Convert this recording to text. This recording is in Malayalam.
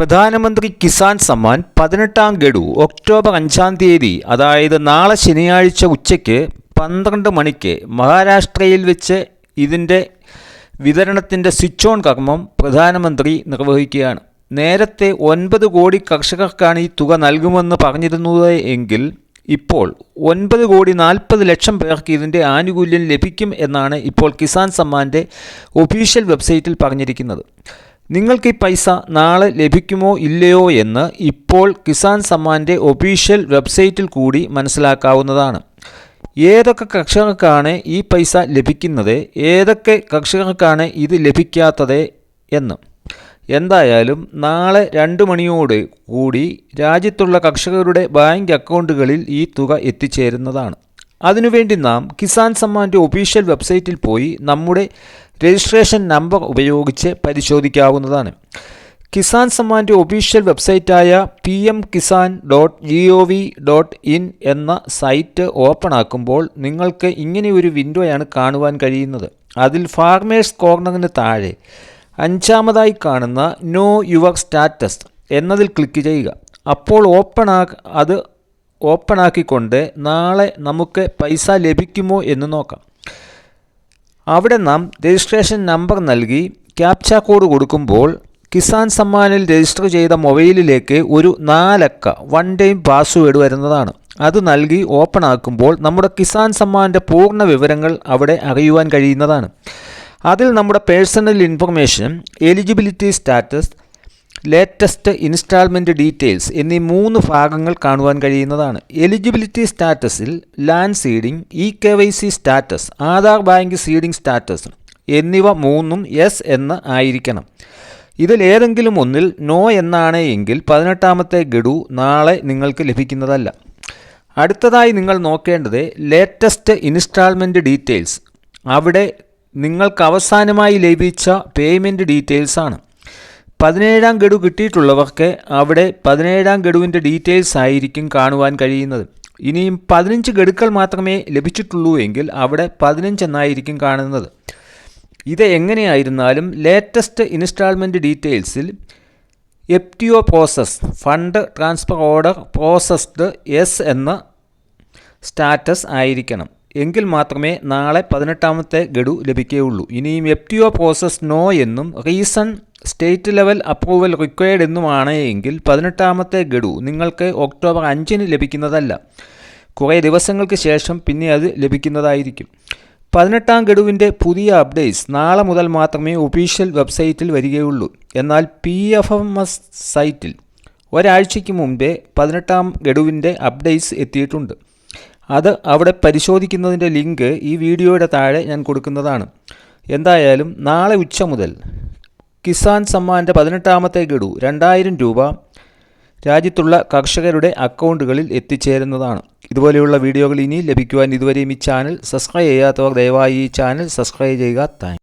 പ്രധാനമന്ത്രി കിസാൻ സമ്മാൻ പതിനെട്ടാം ഗഡു ഒക്ടോബർ അഞ്ചാം തീയതി അതായത് നാളെ ശനിയാഴ്ച ഉച്ചയ്ക്ക് പന്ത്രണ്ട് മണിക്ക് മഹാരാഷ്ട്രയിൽ വെച്ച് ഇതിന്റെ വിതരണത്തിന്റെ സ്വിച്ച് ഓൺ കർമ്മം പ്രധാനമന്ത്രി നിർവഹിക്കുകയാണ്. നേരത്തെ ഒൻപത് കോടി കർഷകർക്കാണ് ഈ തുക നൽകുമെന്ന് പറഞ്ഞിരുന്നത് എങ്കിൽ ഇപ്പോൾ ഒൻപത് കോടി നാൽപ്പത് ലക്ഷം പേർക്ക് ഇതിന്റെ ആനുകൂല്യം ലഭിക്കും എന്നാണ് ഇപ്പോൾ കിസാൻ സമ്മാന്റെ ഒഫീഷ്യൽ വെബ്സൈറ്റിൽ പറഞ്ഞിരിക്കുന്നത്. നിങ്ങൾക്ക് ഈ പൈസ നാളെ ലഭിക്കുമോ ഇല്ലയോ എന്ന് ഇപ്പോൾ കിസാൻ സമ്മാന്റെ ഒഫീഷ്യൽ വെബ്സൈറ്റിൽ കൂടി മനസ്സിലാക്കാവുന്നതാണ്. ഏതൊക്കെ കർഷകർക്കാണ് ഈ പൈസ ലഭിക്കുന്നത്? ഏതൊക്കെ കർഷകർക്കാണ് ഇത് ലഭിക്കാത്തത് എന്ന്. എന്തായാലും നാളെ രണ്ട് മണിയോട് കൂടി രാജ്യത്തുള്ള കർഷകരുടെ ബാങ്ക് അക്കൗണ്ടുകളിൽ ഈ തുക എത്തിച്ചേരുന്നതാണ്. അതിനുവേണ്ടി നാം കിസാൻ സമ്മാന്റെ ഒഫീഷ്യൽ വെബ്സൈറ്റിൽ പോയി നമ്മുടെ രജിസ്ട്രേഷൻ നമ്പർ ഉപയോഗിച്ച് പരിശോധിക്കാവുന്നതാണ്. കിസാൻ സമ്മാന്റെ official വെബ്സൈറ്റായ P M Kisan dot G O V dot in എന്ന സൈറ്റ് ഓപ്പൺ ആക്കുമ്പോൾ നിങ്ങൾക്ക് ഇങ്ങനെ ഒരു വിൻഡോയാണ് കാണുവാൻ കഴിയുന്നത്. അതിൽ ഫാർമേഴ്സ് കോർണറിന് താഴെ അഞ്ചാമതായി കാണുന്ന നോ യുവർ സ്റ്റാറ്റസ് എന്നതിൽ ക്ലിക്ക് ചെയ്യുക. അപ്പോൾ ഓപ്പൺ ആ അത് ഓപ്പൺ ആക്കിക്കൊണ്ട് നാളെ നമുക്ക് പൈസ ലഭിക്കുമോ എന്ന് നോക്കാം. അവിടെ നാം രജിസ്ട്രേഷൻ നമ്പർ നൽകി ക്യാപ്ച കോഡ് കൊടുക്കുമ്പോൾ കിസാൻ സമ്മാനിൽ രജിസ്റ്റർ ചെയ്ത മൊബൈലിലേക്ക് ഒരു നാലക്ക വൺ ടൈം പാസ്വേഡ് വരുന്നതാണ്. അത് നൽകി ഓപ്പൺ ആക്കുമ്പോൾ നമ്മുടെ കിസാൻ സമ്മാന്റെ പൂർണ വിവരങ്ങൾ അവിടെ അറിയുവാൻ കഴിയുന്നതാണ്. അതിൽ നമ്മുടെ personal information eligibility status latest instalment details എന്നീ മൂന്ന് ഭാഗങ്ങൾ കാണുവാൻ കഴിയുന്നതാണ്. Eligibility സ്റ്റാറ്റസിൽ land seeding E K Y C status Aadhaar bank seeding status എന്നിവ മൂന്നും എസ് എന്ന് ആയിരിക്കണം. ഇതിൽ ഏതെങ്കിലും ഒന്നിൽ നോ എന്നാണ് എങ്കിൽ പതിനെട്ടാമത്തെ ഗഡു നാളെ നിങ്ങൾക്ക് ലഭിക്കുന്നതല്ല. അടുത്തതായി നിങ്ങൾ നോക്കേണ്ടത് ലേറ്റസ്റ്റ് ഇൻസ്റ്റാൾമെന്റ് ഡീറ്റെയിൽസ് അവിടെ നിങ്ങൾക്ക് അവസാനമായി ലഭിച്ച പേയ്മെന്റ് ഡീറ്റെയിൽസ് ആണ്. പതിനേഴാം ഗഡു കിട്ടിയിട്ടുള്ളവർക്ക് അവിടെ പതിനേഴാം ഗഡുവിന്റെ ഡീറ്റെയിൽസ് ആയിരിക്കും കാണുവാൻ കഴിയുന്നത്. ഇനിയും പതിനഞ്ച് ഗഡുക്കൾ മാത്രമേ ലഭിച്ചിട്ടുള്ളൂ എങ്കിൽ അവിടെ പതിനഞ്ച് എന്നായിരിക്കും കാണുന്നത്. ഇത് എങ്ങനെയായിരുന്നാലും ലേറ്റസ്റ്റ് ഇൻസ്റ്റാൾമെന്റ് ഡീറ്റെയിൽസിൽ O process fund transfer order processed yes എന്ന സ്റ്റാറ്റസ് ആയിരിക്കണം. എങ്കിൽ മാത്രമേ നാളെ പതിനെട്ടാമത്തെ ഗഡു ലഭിക്കുകയുള്ളൂ. ഇനിയും ഒ പ്രോസസ് നോ എന്നും reason state level approval required എന്നുമാണ് എങ്കിൽ പതിനെട്ടാമത്തെ ഗഡു നിങ്ങൾക്ക് ഒക്ടോബർ അഞ്ചിന് ലഭിക്കുന്നതല്ല. കുറേ ദിവസങ്ങൾക്ക് ശേഷം പിന്നെ അത് ലഭിക്കുന്നതായിരിക്കും. പതിനെട്ടാം ഗഡുവിന്റെ പുതിയ അപ്ഡേറ്റ്സ് നാളെ മുതൽ മാത്രമേ ഒഫീഷ്യൽ വെബ്സൈറ്റിൽ വരികയുള്ളൂ. എന്നാൽ പി എഫ് എം എസ് സൈറ്റിൽ ഒരാഴ്ചയ്ക്ക് മുമ്പേ പതിനെട്ടാം ഗഡുവിന്റെ അപ്ഡേറ്റ്സ് എത്തിയിട്ടുണ്ട്. അത് അവിടെ പരിശോധിക്കുന്നതിന്റെ ലിങ്ക് ഈ വീഡിയോയുടെ താഴെ ഞാൻ കൊടുക്കുന്നതാണ്. എന്തായാലും നാളെ ഉച്ച മുതൽ കിസാൻ സമ്മാന്റെ പതിനെട്ടാമത്തെ ഗഡു രണ്ടായിരം രൂപ രാജ്യത്തുള്ള കർഷകരുടെ അക്കൗണ്ടുകളിൽ എത്തിച്ചേരുന്നതാണ്. ഇതുപോലെയുള്ള വീഡിയോകൾ ഇനി ലഭിക്കുവാൻ ഇതുവരെയും ഈ ചാനൽ സബ്സ്ക്രൈബ് ചെയ്യാത്തവർ ദയവായി ഈ ചാനൽ സബ്സ്ക്രൈബ് ചെയ്യുക. താങ്ക്